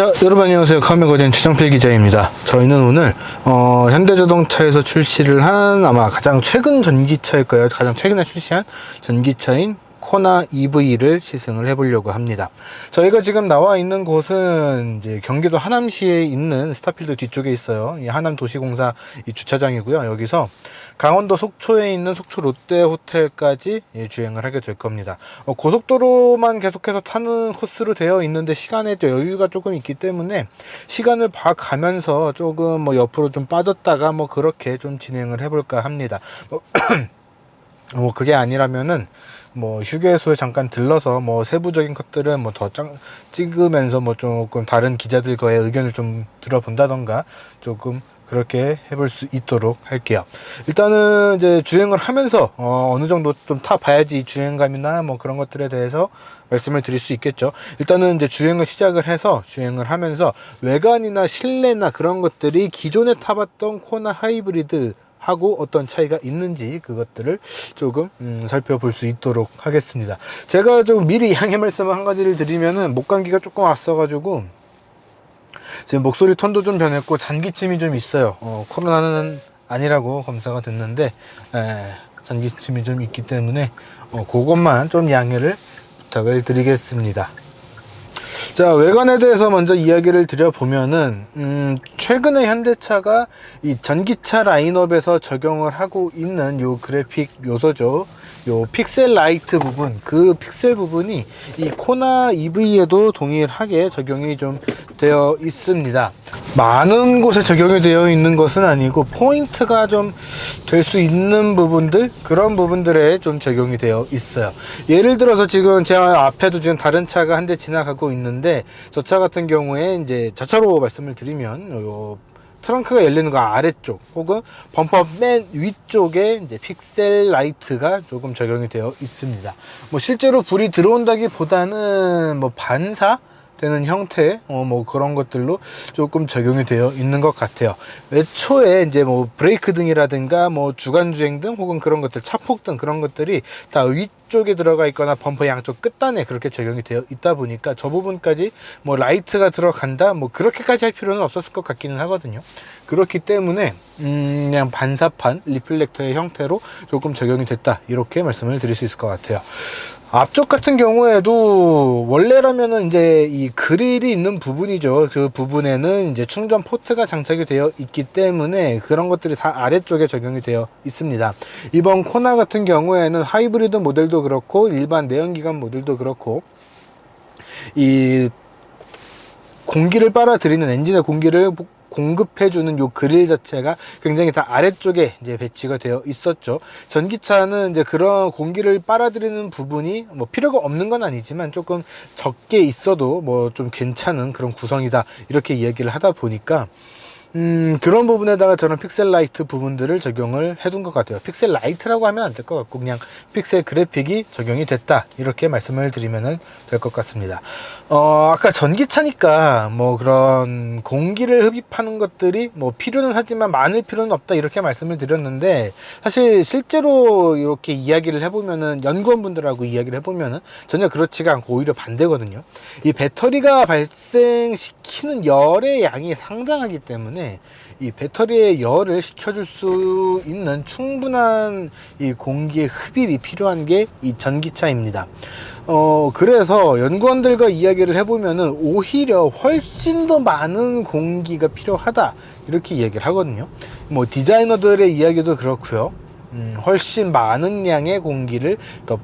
자, 여러분 안녕하세요. 카메거젠 최정필 기자입니다. 저희는 오늘 어, 현대자동차에서 출시를 한 아마 가장 최근 전기차일 거예요. 가장 최근에 출시한 전기차인 코나 EV를 시승을 해보려고 합니다. 저희가 지금 나와 있는 곳은 이제 경기도 하남시에 있는 스타필드 뒤쪽에 있어요. 이 하남 도시공사 이 주차장이고요. 여기서 강원도 속초에 있는 속초 롯데 호텔까지 예, 주행을 하게 될 겁니다. 어, 고속도로만 계속해서 타는 코스로 되어 있는데 시간에 또 여유가 조금 있기 때문에 시간을 봐가면서 조금 뭐 옆으로 좀 빠졌다가 뭐 그렇게 좀 진행을 해볼까 합니다. 뭐, 뭐 그게 아니라면은 뭐 휴게소에 잠깐 들러서 뭐 세부적인 것들은 뭐 더 찍으면서 뭐 조금 다른 기자들 과의 의견을 좀 들어본다던가 조금 그렇게 해볼 수 있도록 할게요. 일단은 이제 주행을 하면서 어, 어느 정도 좀 타봐야지 주행감이나 뭐 그런 것들에 대해서 말씀을 드릴 수 있겠죠. 일단은 이제 주행을 시작을 해서 주행을 하면서 외관이나 실내나 그런 것들이 기존에 타봤던 코나 하이브리드 하고 어떤 차이가 있는지 그것들을 조금 음, 살펴볼 수 있도록 하겠습니다. 제가 좀 미리 양해 말씀 한 가지를 드리면은 목 감기가 조금 왔어 가지고 지금 목소리 톤도 좀 변했고 잔기침이 좀 있어요. 어, 코로나는 아니라고 검사가 됐는데 에, 잔기침이 좀 있기 때문에 어, 그것만 좀 양해를 부탁을 드리겠습니다. 자 외관에 대해서 먼저 이야기를 드려보면은 음, 최근에 현대차가 이 전기차 라인업에서 적용을 하고 있는 요 그래픽 요소죠. 요 픽셀 라이트 부분. 그 픽셀 부분이 이 코나 EV에도 동일하게 적용이 좀 되어 있습니다. 많은 곳에 적용이 되어 있는 것은 아니고 포인트가 좀 될 수 있는 부분들 그런 부분들에 좀 적용이 되어 있어요. 예를 들어서 지금 제 앞에도 지금 다른 차가 한 대 지나가고 있는데 저 차 같은 경우에 이제 저차로 말씀을 드리면 요 트렁크가 열리는 거 아래쪽 혹은 범퍼 맨 위쪽에 이제 픽셀 라이트가 조금 적용이 되어 있습니다. 뭐 실제로 불이 들어온다기 보다는 뭐 반사 되는 형태 어 뭐 그런 것들로 조금 적용이 되어 있는 것 같아요. 애초에 이제 뭐 브레이크 등이라든가 뭐 주간 주행 등 혹은 그런 것들 차폭 등 그런 것들이 다 위쪽에 들어가 있거나 범퍼 양쪽 끝단에 그렇게 적용이 되어 있다 보니까 저 부분까지 뭐 라이트가 들어간다 뭐 그렇게까지 할 필요는 없었을 것 같기는 하거든요. 그렇기 때문에 음 그냥 반사판 리플렉터의 형태로 조금 적용이 됐다 이렇게 말씀을 드릴 수 있을 것 같아요. 앞쪽 같은 경우에도 원래라면은 이제 이 그릴이 있는 부분이죠. 그 부분에는 이제 충전 포트가 장착이 되어 있기 때문에 그런 것들이 다 아래쪽에 적용이 되어 있습니다. 이번 코나 같은 경우에는 하이브리드 모델도 그렇고 일반 내연기관 모델도 그렇고 이 공기를 빨아들이는 엔진의 공기를 공급해주는 요 그릴 자체가 굉장히 다 아래쪽에 이제 배치가 되어 있었죠. 전기차는 이제 그런 공기를 빨아들이는 부분이 뭐 필요가 없는 건 아니지만 조금 적게 있어도 뭐 좀 괜찮은 그런 구성이다 이렇게 이야기를 하다 보니까 음, 그런 부분에다가 저는 픽셀 라이트 부분들을 적용을 해둔 것 같아요. 픽셀 라이트라고 하면 안 될 것 같고, 그냥 픽셀 그래픽이 적용이 됐다. 이렇게 말씀을 드리면 될 것 같습니다. 어, 아까 전기차니까 뭐 그런 공기를 흡입하는 것들이 뭐 필요는 하지만 많을 필요는 없다. 이렇게 말씀을 드렸는데, 사실 실제로 이렇게 이야기를 해보면은 연구원분들하고 이야기를 해보면은 전혀 그렇지가 않고 오히려 반대거든요. 이 배터리가 발생시키는 열의 양이 상당하기 때문에 이 배터리의 열을 식혀줄 수 있는 충분한 이 공기의 흡입이 필요한 게 이 전기차입니다. 어, 그래서 연구원들과 이야기를 해보면은 오히려 훨씬 더 많은 공기가 필요하다. 이렇게 이야기를 하거든요. 뭐 디자이너들의 이야기도 그렇고요. 음, 훨씬 많은 양의 공기를 더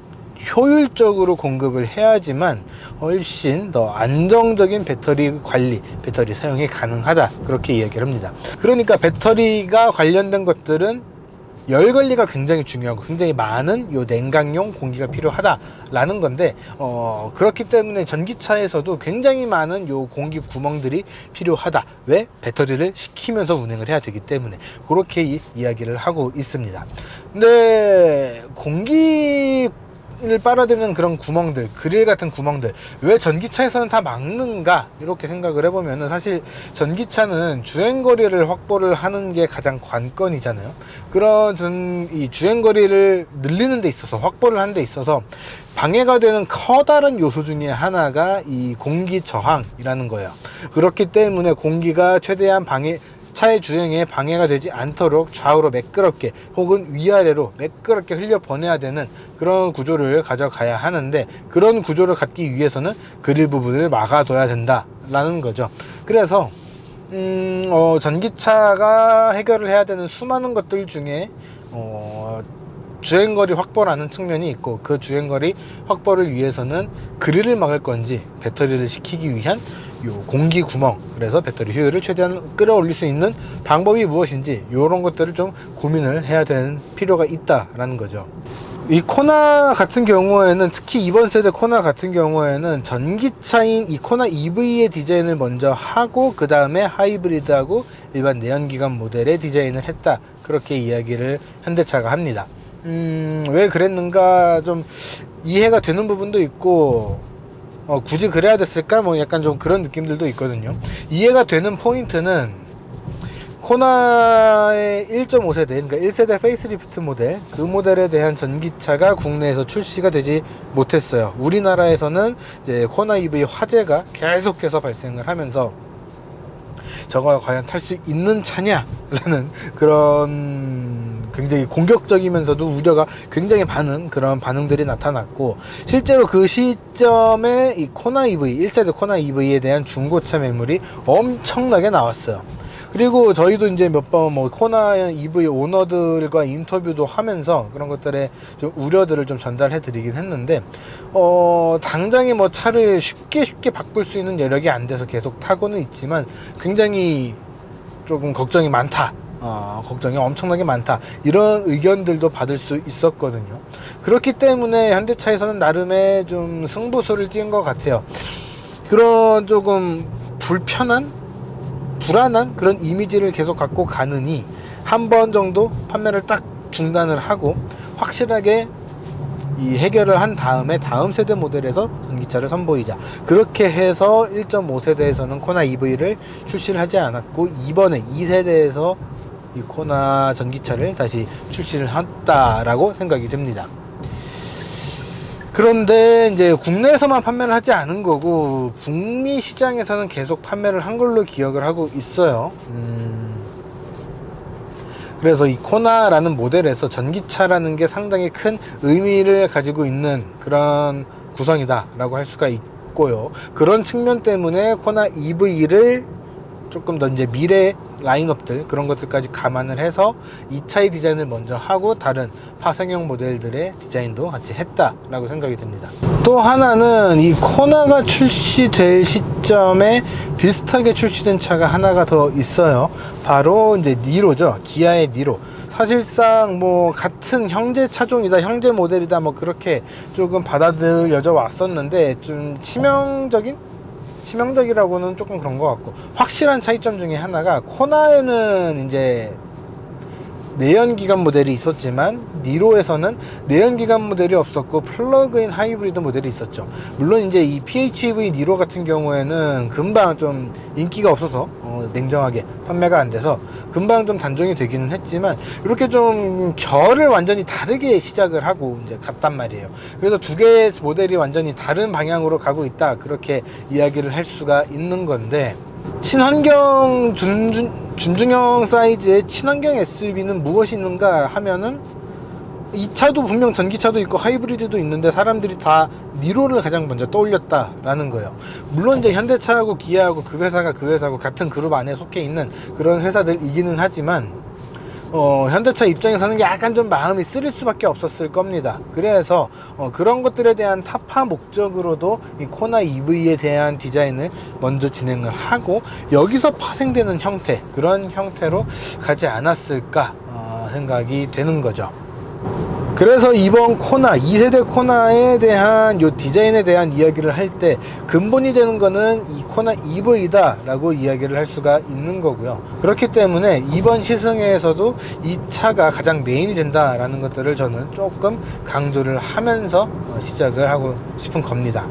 효율적으로 공급을 해야지만 훨씬 더 안정적인 배터리 관리, 배터리 사용이 가능하다. 그렇게 이야기를 합니다. 그러니까 배터리가 관련된 것들은 열 관리가 굉장히 중요하고 굉장히 많은 요 냉각용 공기가 필요하다라는 건데 어 그렇기 때문에 전기차에서도 굉장히 많은 요 공기 구멍들이 필요하다 왜 배터리를 식히면서 운행을 해야 되기 때문에 그렇게 이, 이야기를 하고 있습니다 근데 공기 을 빨아들이는 그런 구멍들, 그릴 같은 구멍들, 왜 전기차에서는 다 막는가? 이렇게 생각을 해보면은 사실 전기차는 주행거리를 확보를 하는 게 가장 관건이잖아요. 그런 전, 이 주행거리를 늘리는 데 있어서, 확보를 하는 데 있어서 방해가 되는 커다란 요소 중에 하나가 이 공기 저항이라는 거예요. 그렇기 때문에 공기가 최대한 방해, 차의 주행에 방해가 되지 않도록 좌우로 매끄럽게 혹은 위아래로 매끄럽게 흘려 보내야 되는 그런 구조를 가져가야 하는데 그런 구조를 갖기 위해서는 그릴 부분을 막아둬야 된다라는 거죠. 그래서 음, 어, 전기차가 해결을 해야 되는 수많은 것들 중에 어, 주행거리 확보라는 측면이 있고 그 주행거리 확보를 위해서는 그릴을 막을 건지 배터리를 식히기 위한 요 공기 구멍 그래서 배터리 효율을 최대한 끌어올릴 수 있는 방법이 무엇인지 이런 것들을 좀 고민을 해야 되는 필요가 있다라는 거죠. 이 코나 같은 경우에는 특히 이번 세대 코나 같은 경우에는 전기차인 이 코나 EV의 디자인을 먼저 하고 그 다음에 하이브리드하고 일반 내연기관 모델의 디자인을 했다 그렇게 이야기를 현대차가 합니다. 음, 왜 그랬는가 좀 이해가 되는 부분도 있고 어, 굳이 그래야 됐을까? 뭐 약간 좀 그런 느낌들도 있거든요. 이해가 되는 포인트는 코나의 1.5세대, 그러니까 1세대 페이스리프트 모델, 그 모델에 대한 전기차가 국내에서 출시가 되지 못했어요. 우리나라에서는 이제 코나 EV 화재가 계속해서 발생을 하면서 저거 과연 탈 수 있는 차냐라는 그런 굉장히 공격적이면서도 우려가 굉장히 많은 그런 반응들이 나타났고 실제로 그 시점에 이 코나 EV 1세대 코나 EV에 대한 중고차 매물이 엄청나게 나왔어요. 그리고 저희도 이제 몇 번 뭐 코나 EV 오너들과 인터뷰도 하면서 그런 것들의 좀 우려들을 좀 전달해 드리긴 했는데 어 당장에 뭐 차를 쉽게 쉽게 바꿀 수 있는 여력이 안 돼서 계속 타고는 있지만 굉장히 조금 걱정이 많다. 어, 걱정이 엄청나게 많다. 이런 의견들도 받을 수 있었거든요. 그렇기 때문에 현대차에서는 나름의 좀 승부수를 띈 것 같아요. 그런 조금 불편한 불안한 그런 이미지를 계속 갖고 가느니 한 번 정도 판매를 딱 중단을 하고 확실하게 이 해결을 한 다음에 다음 세대 모델에서 전기차를 선보이자 그렇게 해서 1.5세대에서는 코나 EV를 출시를 하지 않았고 이번에 2세대에서 이 코나 전기차를 다시 출시를 했다라고 생각이 됩니다. 그런데 이제 국내에서만 판매를 하지 않은 거고 북미 시장에서는 계속 판매를 한 걸로 기억을 하고 있어요. 음, 그래서 이 코나라는 모델에서 전기차라는 게 상당히 큰 의미를 가지고 있는 그런 구성이다라고 할 수가 있고요. 그런 측면 때문에 코나 EV를 조금 더 이제 미래 라인업들 그런 것들까지 감안을 해서 2차의 디자인을 먼저 하고 다른 파생형 모델들의 디자인도 같이 했다라고 생각이 듭니다. 또 하나는 이 코나가 출시될 시점에 비슷하게 출시된 차가 하나가 더 있어요. 바로 이제 니로죠. 기아의 니로. 사실상 뭐 같은 형제 차종이다, 형제 모델이다, 뭐 그렇게 조금 받아들여져 왔었는데 좀 치명적인 치명적이라고는 조금 그런 것 같고 확실한 차이점 중에 하나가 코나에는 이제 내연기관 모델이 있었지만 니로에서는 내연기관 모델이 없었고 플러그인 하이브리드 모델이 있었죠. 물론 이제 이 PHEV 니로 같은 경우에는 금방 좀 인기가 없어서 어, 냉정하게 판매가 안 돼서 금방 좀 단종이 되기는 했지만 이렇게 좀 결을 완전히 다르게 시작을 하고 이제 갔단 말이에요. 그래서 두 개의 모델이 완전히 다른 방향으로 가고 있다. 그렇게 이야기를 할 수가 있는 건데 친환경 준준, 준중형 사이즈의 친환경 SUV는 무엇이 있는가 하면은 이 차도 분명 전기차도 있고 하이브리드도 있는데 사람들이 다 니로를 가장 먼저 떠올렸다라는 거예요. 물론 이제 현대차하고 기아하고 그 회사가 그 회사고 같은 그룹 안에 속해 있는 그런 회사들이기는 하지만 어, 현대차 입장에서는 약간 좀 마음이 쓰릴 수밖에 없었을 겁니다. 그래서 어, 그런 것들에 대한 타파 목적으로도 이 코나 EV에 대한 디자인을 먼저 진행을 하고 여기서 파생되는 형태 그런 형태로 가지 않았을까 어, 생각이 되는 거죠. 그래서 이번 코나 2세대 코나에 대한 요 디자인에 대한 이야기를 할 때 근본이 되는 거는 이 코나 EV다 라고 이야기를 할 수가 있는 거고요. 그렇기 때문에 이번 시승회에서도 이 차가 가장 메인이 된다 라는 것들을 저는 조금 강조를 하면서 어, 시작을 하고 싶은 겁니다.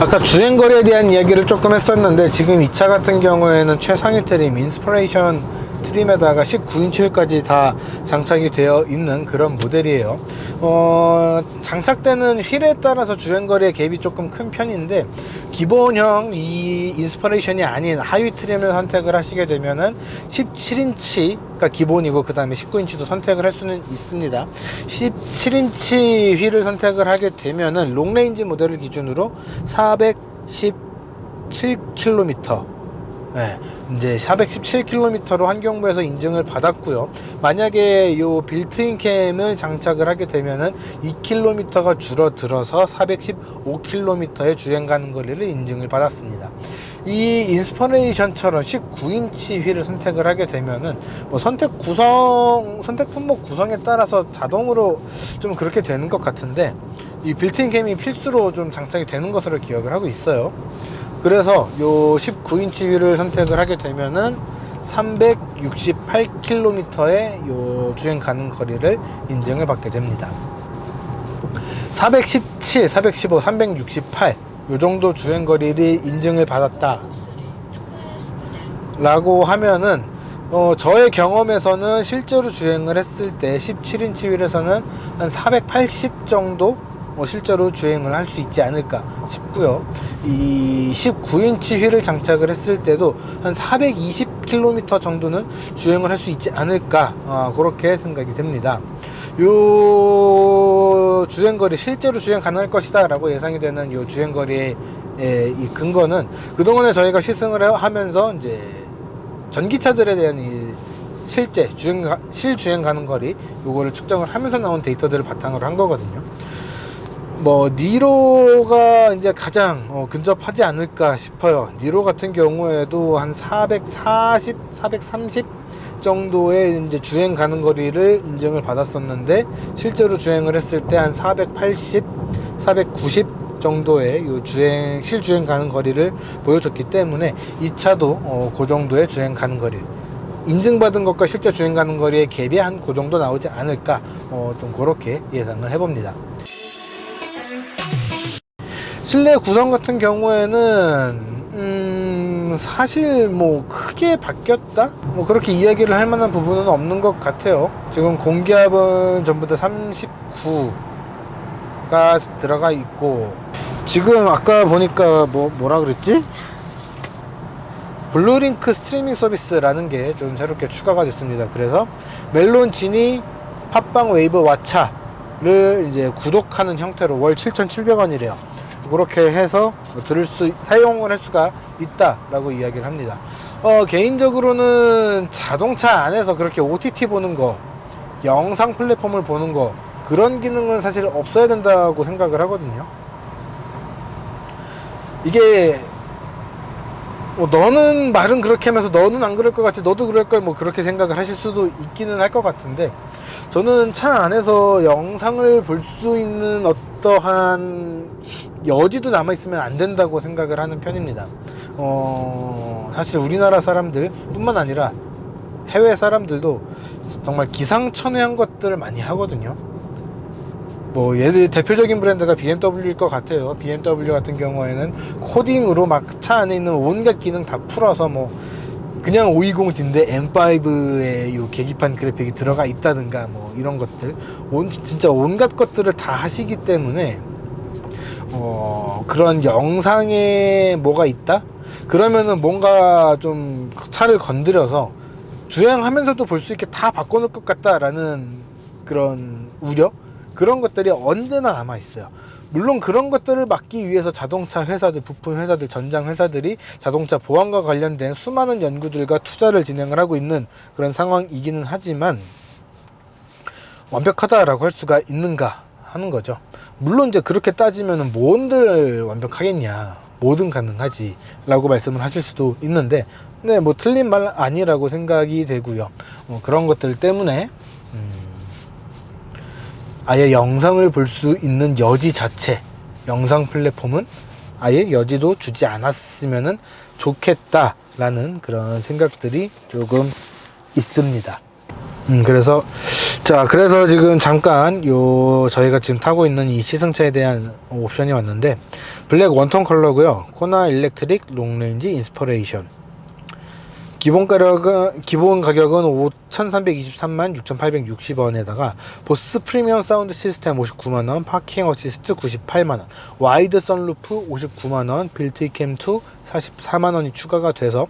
아까 주행거리에 대한 이야기를 조금 했었는데 지금 이 차 같은 경우에는 최상위 트림 인스퍼레이션 트림에다가 19인치 휠까지 다 장착이 되어 있는 그런 모델이에요. 어, 장착되는 휠에 따라서 주행거리의 갭이 조금 큰 편인데 기본형 이 인스퍼레이션이 아닌 하위 트림을 선택을 하시게 되면은 17인치가 기본이고 그 다음에 19인치도 선택을 할 수는 있습니다. 17인치 휠을 선택을 하게 되면은 롱레인지 모델을 기준으로 417km 네, 이제 417km로 환경부에서 인증을 받았고요. 만약에 요 빌트인 캠을 장착을 하게 되면은 2km가 줄어들어서 415km의 주행 가는 거리를 인증을 받았습니다. 이 인스퍼레이션처럼 19인치 휠을 선택을 하게 되면은 뭐 선택 구성, 선택 품목 구성에 따라서 자동으로 좀 그렇게 되는 것 같은데 이 빌트인 캠이 필수로 좀 장착이 되는 것으로 기억을 하고 있어요. 그래서 요 19인치 휠을 선택을 하게 되면은 368km의 요 주행 가능 거리를 인증을 받게 됩니다. 417, 415, 368, 요 정도 주행 거리를 인증을 받았다. 라고 하면은 어, 저의 경험에서는 실제로 주행을 했을 때 17인치 휠에서는 한 480 정도 뭐 실제로 주행을 할 수 있지 않을까 싶고요. 이 19인치 휠을 장착을 했을 때도 한 420km 정도는 주행을 할 수 있지 않을까 아, 그렇게 생각이 됩니다. 요 주행거리 실제로 주행 가능할 것이다라고 예상이 되는 요 주행거리의 예, 이 근거는 그동안에 저희가 시승을 하면서 이제 전기차들에 대한 이 실제 주행 가- 실주행 가는 거리 요거를 측정을 하면서 나온 데이터들을 바탕으로 한 거거든요. 뭐 니로가 이제 가장 어, 근접하지 않을까 싶어요. 니로 같은 경우에도 한 440, 430 정도의 이제 주행 가는 거리를 인증을 받았었는데 실제로 주행을 했을 때 한 480, 490 정도의 요 주행 실주행 가는 거리를 보여줬기 때문에 이 차도 어, 그 정도의 주행 가는 거리 인증받은 것과 실제 주행 가는 거리의 갭이 한 그 정도 나오지 않을까 어, 좀 그렇게 예상을 해봅니다. 실내 구성 같은 경우에는 음, 사실 뭐 크게 바뀌었다? 뭐 그렇게 이야기를 할 만한 부분은 없는 것 같아요. 지금 공기압은 전부 다 39가 들어가 있고 지금 아까 보니까 뭐 뭐라 그랬지? 블루링크 스트리밍 서비스라는 게 좀 새롭게 추가가 됐습니다. 그래서 멜론 지니 팟빵 웨이브 왓챠를 이제 구독하는 형태로 월 7,700원이래요 그렇게 해서 들을 수 사용을 할 수가 있다라고 이야기를 합니다. 어, 개인적으로는 자동차 안에서 그렇게 OTT 보는 거, 영상 플랫폼을 보는 거 그런 기능은 사실 없어야 된다고 생각을 하거든요. 이게 뭐 너는 말은 그렇게 하면서 너는 안 그럴 것 같지 너도 그럴 걸 뭐 그렇게 생각을 하실 수도 있기는 할 것 같은데 저는 차 안에서 영상을 볼 수 있는 어떠한 여지도 남아 있으면 안 된다고 생각을 하는 편입니다. 어, 사실 우리나라 사람들 뿐만 아니라 해외 사람들도 정말 기상천외한 것들을 많이 하거든요. 뭐 얘들 대표적인 브랜드가 BMW일 것 같아요. BMW 같은 경우에는 코딩으로 막 차 안에 있는 온갖 기능 다 풀어서 뭐 그냥 520D인데 M5에 요 계기판 그래픽이 들어가 있다든가 뭐 이런 것들. 온 진짜 온갖 것들을 다 하시기 때문에 어 그런 영상에 뭐가 있다? 그러면은 뭔가 좀 차를 건드려서 주행하면서도 볼 수 있게 다 바꿔놓을 것 같다라는 그런 우려 그런 것들이 언제나 남아 있어요. 물론 그런 것들을 막기 위해서 자동차 회사들, 부품 회사들, 전장 회사들이 자동차 보안과 관련된 수많은 연구들과 투자를 진행을 하고 있는 그런 상황이기는 하지만 완벽하다라고 할 수가 있는가 하는 거죠. 물론 이제 그렇게 따지면 뭔들 완벽하겠냐. 뭐든 가능하지. 라고 말씀을 하실 수도 있는데, 네, 뭐 틀린 말 아니라고 생각이 되고요. 어, 그런 것들 때문에, 음, 아예 영상을 볼 수 있는 여지 자체 영상 플랫폼은 아예 여지도 주지 않았으면 좋겠다라는 그런 생각들이 조금 있습니다. 음, 그래서 자, 그래서 지금 잠깐 요 저희가 지금 타고 있는 이 시승차에 대한 옵션이 왔는데 블랙 원톤 컬러고요. 코나 일렉트릭 롱레인지 인스퍼레이션. 기본 가격은 기본 가격은 5,323만 6,860원에다가 보스 프리미엄 사운드 시스템 59만 원, 파킹 어시스트 98만 원, 와이드 선루프 59만 원, 빌트캠 2 44만 원이 추가가 돼서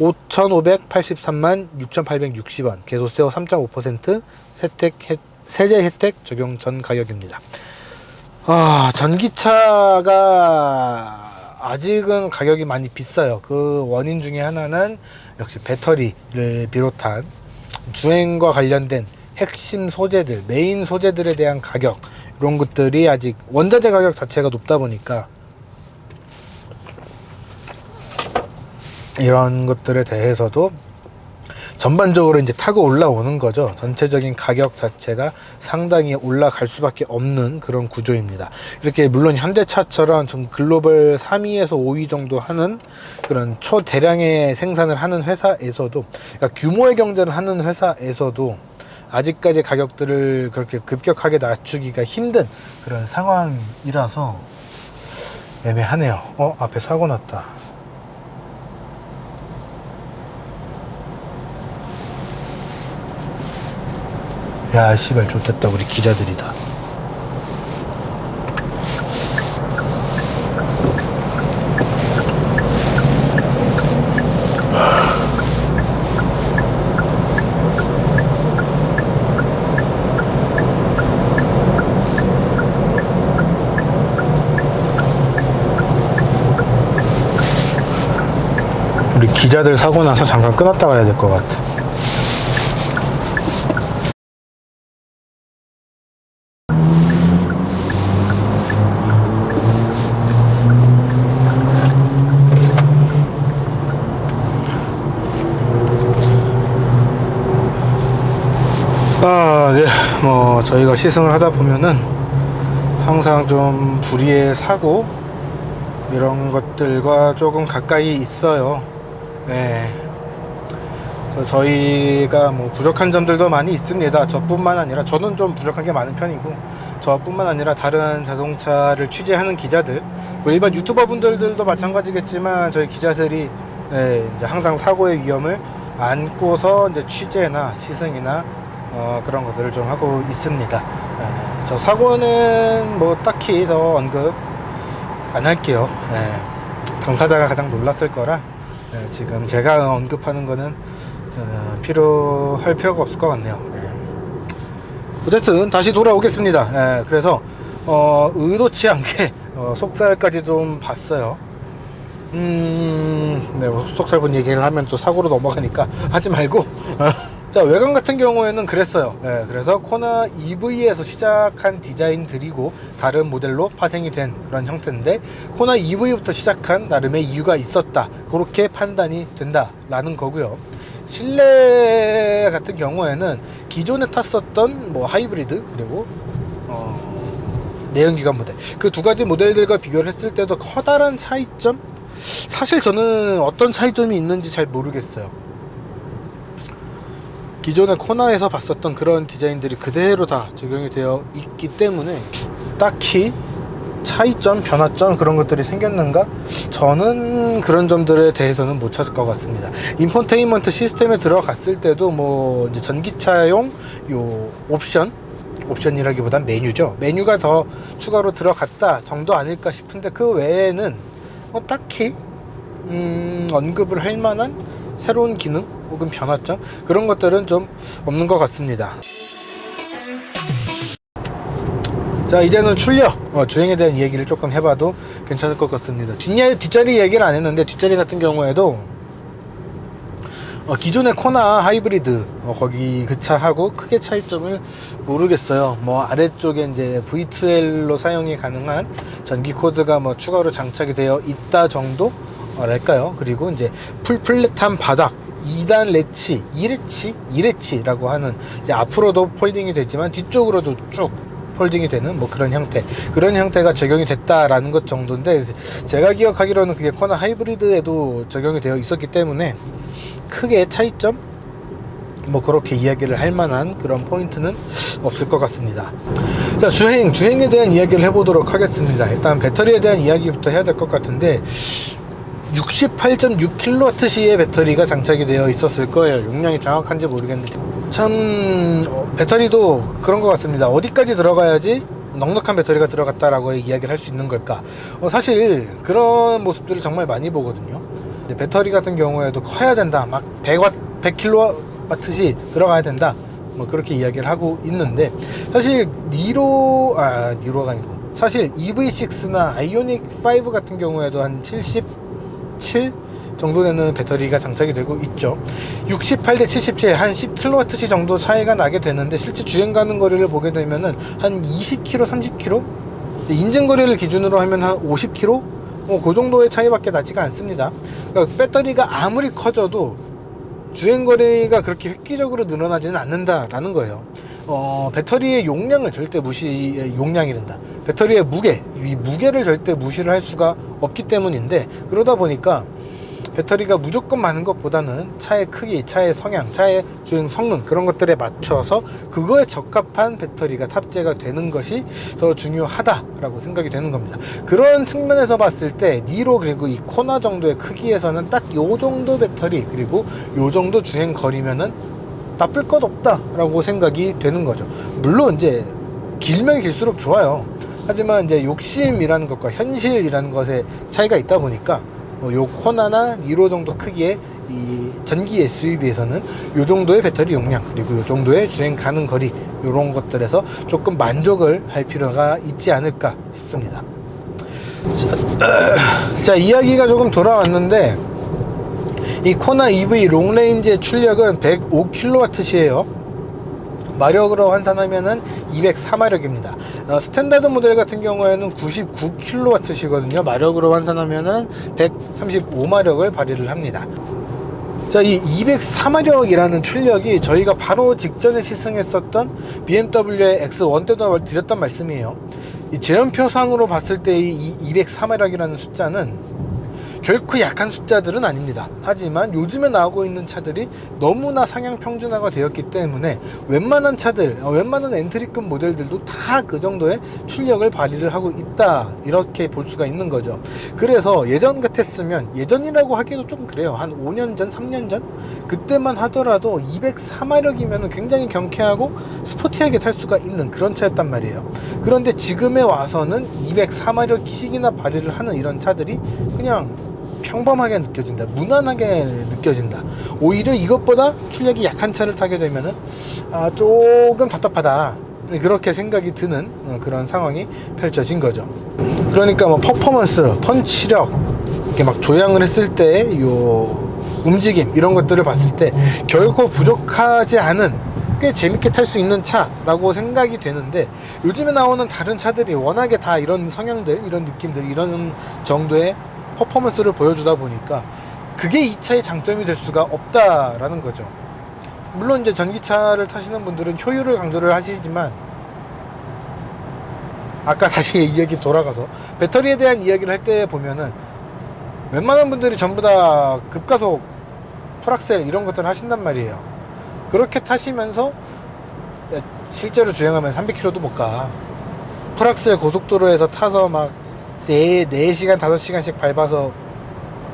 5,583만 6,860원, 개소세어 3.5% 혜택 혜- 세제 혜택 적용 전 가격입니다. 아, 전기차가 아직은 가격이 많이 비싸요. 그 원인 중에 하나는 역시 배터리를 비롯한 주행과 관련된 핵심 소재들, 메인 소재들에 대한 가격 이런 것들이 아직 원자재 가격 자체가 높다 보니까 이런 것들에 대해서도 전반적으로 이제 타고 올라오는 거죠. 전체적인 가격 자체가 상당히 올라갈 수밖에 없는 그런 구조입니다. 이렇게 물론 현대차처럼 좀 글로벌 3위에서 5위 정도 하는 그런 초대량의 생산을 하는 회사에서도 그러니까 규모의 경제를 하는 회사에서도 아직까지 가격들을 그렇게 급격하게 낮추기가 힘든 그런 상황이라서 애매하네요. 어, 앞에 사고 났다. 야, 씨발, 좋됐다. 우리 기자들이다. 우리 기자들 사고 나서 잠깐 끊었다 가야 될 것 같아. 저희가 시승을 하다 보면은 항상 좀 불의의 사고, 이런 것들과 조금 가까이 있어요. 네. 저희가 뭐 부족한 점들도 많이 있습니다. 저뿐만 아니라, 저는 좀 부족한 게 많은 편이고, 저뿐만 아니라 다른 자동차를 취재하는 기자들, 뭐 일반 유튜버 분들도 마찬가지겠지만, 저희 기자들이 네, 이제 항상 사고의 위험을 안고서 이제 취재나 시승이나 어, 그런 것들을 좀 하고 있습니다. 에, 저 사고는 뭐 딱히 더 언급 안 할게요. 예. 당사자가 가장 놀랐을 거라 예, 지금 제가 언급하는 거는 어, 필요할 필요가 없을 것 같네요. 예. 어쨌든 다시 돌아오겠습니다. 예, 그래서 어, 의도치 않게 어, 속살까지 좀 봤어요. 음, 네, 뭐 속살 본 얘기를 하면 또 사고로 넘어가니까 하지 말고. 자, 외관 같은 경우에는 그랬어요. 예, 그래서 코나 EV에서 시작한 디자인들이고 다른 모델로 파생이 된 그런 형태인데 코나 EV부터 시작한 나름의 이유가 있었다. 그렇게 판단이 된다 라는 거고요. 실내 같은 경우에는 기존에 탔었던 뭐 하이브리드 그리고 어, 내연기관 모델 그 두 가지 모델들과 비교를 했을 때도 커다란 차이점 사실 저는 어떤 차이점이 있는지 잘 모르겠어요. 기존의 코나에서 봤었던 그런 디자인들이 그대로 다 적용이 되어 있기 때문에 딱히 차이점, 변화점 그런 것들이 생겼는가? 저는 그런 점들에 대해서는 못 찾을 것 같습니다. 인포테인먼트 시스템에 들어갔을 때도 뭐 이제 전기차용 요 옵션 옵션이라기보단 메뉴죠. 메뉴가 더 추가로 들어갔다 정도 아닐까 싶은데 그 외에는 뭐 딱히 음, 언급을 할 만한 새로운 기능 혹은 변화점 그런 것들은 좀 없는 것 같습니다. 자 이제는 출력 어, 주행에 대한 얘기를 조금 해봐도 괜찮을 것 같습니다. 뒷야, 뒷자리 얘기를 안 했는데 뒷자리 같은 경우에도 어, 기존의 코나 하이브리드 어, 거기 그 차하고 크게 차이점을 모르겠어요. 뭐 아래쪽에 이제 V2L로 사용이 가능한 전기 코드가 뭐 추가로 장착이 되어 있다 정도 랄까요? 그리고 이제 풀 플랫한 바닥 2단 레치, 2레치, 2레치라고 하는 이제 앞으로도 폴딩이 되지만 뒤쪽으로도 쭉 폴딩이 되는 뭐 그런 형태 그런 형태가 적용이 됐다라는 것 정도인데 제가 기억하기로는 그게 코나 하이브리드에도 적용이 되어 있었기 때문에 크게 차이점 뭐 그렇게 이야기를 할 만한 그런 포인트는 없을 것 같습니다. 자 주행 주행에 대한 이야기를 해보도록 하겠습니다. 일단 배터리에 대한 이야기부터 해야 될 것 같은데 68.6kWh의 배터리가 장착이 되어 있었을 거예요. 용량이 정확한지 모르겠는데 참 어, 배터리도 그런 것 같습니다. 어디까지 들어가야지 넉넉한 배터리가 들어갔다라고 이야기를 할 수 있는 걸까? 어, 사실 그런 모습들을 정말 많이 보거든요. 배터리 같은 경우에도 커야 된다. 막 100W, 100kWh 들어가야 된다. 뭐 그렇게 이야기를 하고 있는데 사실 니로 아 니로가 아니고 사실 EV6나 아이오닉 5 같은 경우에도 한 77 정도 되는 배터리가 장착이 되고 있죠. 68대 77, 한 10kWh 정도 차이가 나게 되는데 실제 주행 가는 거리를 보게 되면 은 한 20km, 30km 인증 거리를 기준으로 하면 한 50km 뭐 그 정도의 차이밖에 나지가 않습니다. 그러니까 배터리가 아무리 커져도 주행 거리가 그렇게 획기적으로 늘어나지는 않는다라는 거예요. 어, 배터리의 용량을 절대 무시, 용량이란다. 배터리의 무게, 이 무게를 절대 무시를 할 수가 없기 때문인데, 그러다 보니까 배터리가 무조건 많은 것보다는 차의 크기, 차의 성향, 차의 주행 성능 그런 것들에 맞춰서 그거에 적합한 배터리가 탑재가 되는 것이 더 중요하다라고 생각이 되는 겁니다. 그런 측면에서 봤을 때 니로 그리고 이 코나 정도의 크기에서는 딱 요 정도 배터리 그리고 요 정도 주행 거리면은 나쁠 것 없다라고 생각이 되는 거죠. 물론 이제 길면 길수록 좋아요. 하지만 이제 욕심이라는 것과 현실이라는 것에 차이가 있다 보니까 어, 요 코나나 니로 정도 크기의 이 전기 SUV에서는 요 정도의 배터리 용량 그리고 요 정도의 주행 가능 거리 요런 것들에서 조금 만족을 할 필요가 있지 않을까 싶습니다. 자, 자 이야기가 조금 돌아왔는데 이 코나 EV 롱레인지의 출력은 105kWh예요. 마력으로 환산하면은 204마력입니다. 어, 스탠다드 모델 같은 경우에는 99kWh거든요. 마력으로 환산하면은 135마력을 발휘를 합니다. 자, 이 204마력이라는 출력이 저희가 바로 직전에 시승했었던 BMW의 X1 때도 드렸던 말씀이에요. 이 제연표상으로 봤을 때 이 204마력이라는 숫자는 결코 약한 숫자들은 아닙니다. 하지만 요즘에 나오고 있는 차들이 너무나 상향 평준화가 되었기 때문에 웬만한 차들, 어, 웬만한 엔트리급 모델들도 다 그 정도의 출력을 발휘를 하고 있다. 이렇게 볼 수가 있는 거죠. 그래서 예전 같았으면 예전이라고 하기도 좀 그래요. 한 5년 전, 3년 전 그때만 하더라도 204마력이면 굉장히 경쾌하고 스포티하게 탈 수가 있는 그런 차였단 말이에요. 그런데 지금에 와서는 204마력씩이나 발휘를 하는 이런 차들이 그냥 평범하게 느껴진다. 무난하게 느껴진다. 오히려 이것보다 출력이 약한 차를 타게 되면은 아, 조금 답답하다. 그렇게 생각이 드는 어, 그런 상황이 펼쳐진 거죠. 그러니까 뭐 퍼포먼스, 펀치력, 이렇게 막 조향을 했을 때요 움직임 이런 것들을 봤을 때 결코 부족하지 않은 꽤 재밌게 탈 수 있는 차라고 생각이 되는데 요즘에 나오는 다른 차들이 워낙에 다 이런 성향들, 이런 느낌들, 이런 정도의 퍼포먼스를 보여주다 보니까 그게 이 차의 장점이 될 수가 없다라는 거죠. 물론 이제 전기차를 타시는 분들은 효율을 강조를 하시지만 아까 다시 이야기 돌아가서 배터리에 대한 이야기를 할 때 보면은 웬만한 분들이 전부 다 급가속 풀악셀 이런 것들을 하신단 말이에요. 그렇게 타시면서 야, 실제로 주행하면 300km도 못 가. 풀악셀 고속도로에서 타서 막 4, 4시간, 5시간씩 밟아서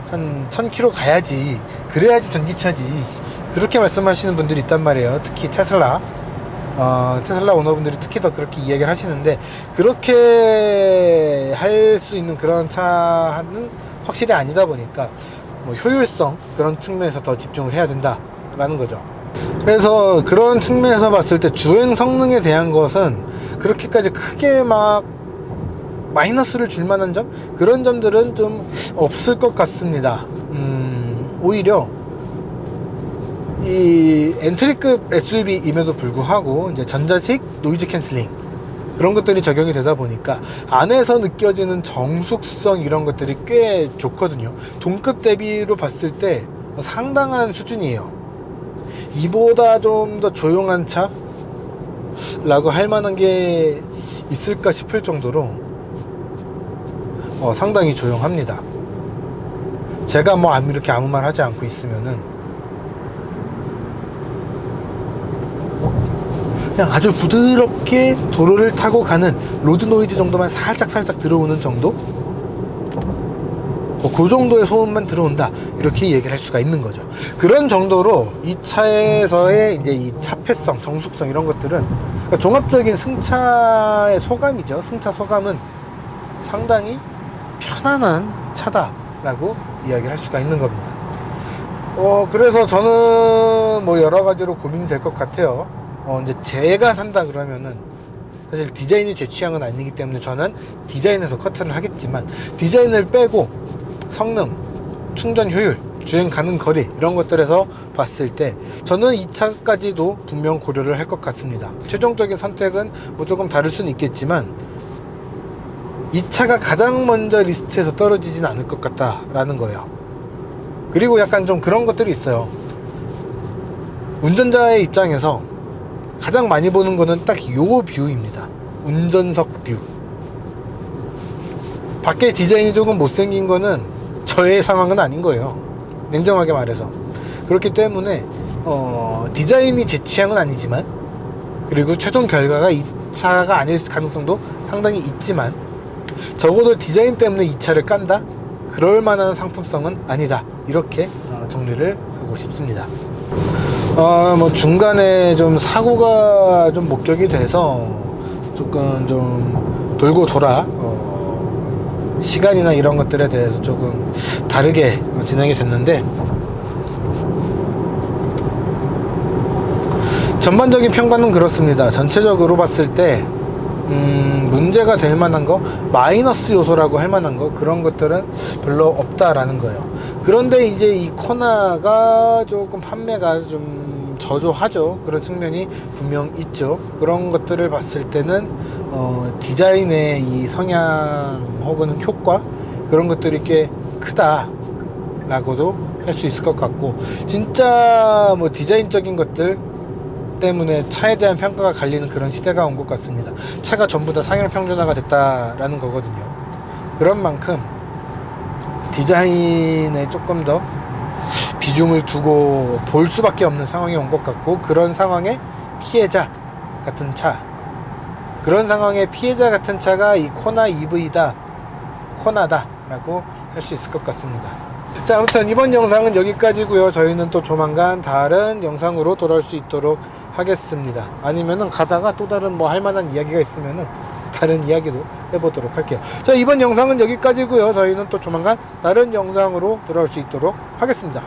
한 1000km 가야지. 그래야지 전기차지. 그렇게 말씀하시는 분들이 있단 말이에요. 특히 테슬라. 어, 테슬라 오너분들이 특히 더 그렇게 이야기를 하시는데, 그렇게 할 수 있는 그런 차는 확실히 아니다 보니까, 뭐 효율성, 그런 측면에서 더 집중을 해야 된다라는 거죠. 그래서 그런 측면에서 봤을 때 주행 성능에 대한 것은 그렇게까지 크게 막 마이너스를 줄 만한 점 그런 점들은 좀 없을 것 같습니다. 음, 오히려 이 엔트리급 SUV임에도 불구하고 이제 전자식 노이즈 캔슬링 그런 것들이 적용이 되다 보니까 안에서 느껴지는 정숙성 이런 것들이 꽤 좋거든요. 동급 대비로 봤을 때 상당한 수준이에요. 이보다 좀 더 조용한 차 라고 할 만한 게 있을까 싶을 정도로 어, 상당히 조용합니다. 제가 뭐 이렇게 아무 말 하지 않고 있으면은 그냥 아주 부드럽게 도로를 타고 가는 로드 노이즈 정도만 살짝 살짝 들어오는 정도? 뭐 그 정도의 소음만 들어온다 이렇게 얘기를 할 수가 있는 거죠. 그런 정도로 이 차에서의 이제 이 차폐성, 정숙성 이런 것들은 그러니까 종합적인 승차의 소감이죠. 승차 소감은 상당히 편안한 차다라고 이야기를 할 수가 있는 겁니다. 어 그래서 저는 뭐 여러 가지로 고민이 될 것 같아요. 어 이제 제가 산다 그러면은 사실 디자인이 제 취향은 아니기 때문에 저는 디자인에서 커트를 하겠지만 디자인을 빼고 성능, 충전 효율, 주행 가는 거리 이런 것들에서 봤을 때 저는 이 차까지도 분명 고려를 할 것 같습니다. 최종적인 선택은 뭐 조금 다를 수는 있겠지만 이 차가 가장 먼저 리스트에서 떨어지진 않을 것 같다라는 거예요. 그리고 약간 좀 그런 것들이 있어요. 운전자의 입장에서 가장 많이 보는 거는 딱 요 뷰입니다. 운전석 뷰. 밖에 디자인이 조금 못생긴 거는 저의 상황은 아닌 거예요. 냉정하게 말해서. 그렇기 때문에 어, 디자인이 제 취향은 아니지만 그리고 최종 결과가 이 차가 아닐 가능성도 상당히 있지만 적어도 디자인 때문에 이 차를 깐다? 그럴 만한 상품성은 아니다. 이렇게 어, 정리를 하고 싶습니다. 어, 뭐 중간에 좀 사고가 좀 목격이 돼서 조금 좀 돌고 돌아 어, 시간이나 이런 것들에 대해서 조금 다르게 어, 진행이 됐는데 전반적인 평가는 그렇습니다. 전체적으로 봤을 때 음, 문제가 될 만한 거, 마이너스 요소라고 할 만한 거, 그런 것들은 별로 없다라는 거예요. 그런데 이제 이 코나가 조금 판매가 좀 저조하죠. 그런 측면이 분명 있죠. 그런 것들을 봤을 때는, 어, 디자인의 이 성향 혹은 효과, 그런 것들이 꽤 크다라고도 할 수 있을 것 같고, 진짜 뭐 디자인적인 것들, 때문에 차에 대한 평가가 갈리는 그런 시대가 온 것 같습니다. 차가 전부 다 상향 평준화가 됐다라는 거거든요. 그런 만큼 디자인에 조금 더 비중을 두고 볼 수밖에 없는 상황이 온 것 같고 그런 상황의 피해자 같은 차 그런 상황의 피해자 같은 차가 이 코나 EV다 코나다 라고 할 수 있을 것 같습니다. 자 아무튼 이번 영상은 여기까지고요. 저희는 또 조만간 다른 영상으로 돌아올 수 있도록 하겠습니다. 아니면은 가다가 또 다른 뭐 할 만한 이야기가 있으면은 다른 이야기도 해보도록 할게요. 자 이번 영상은 여기까지고요. 저희는 또 조만간 다른 영상으로 돌아올 수 있도록 하겠습니다.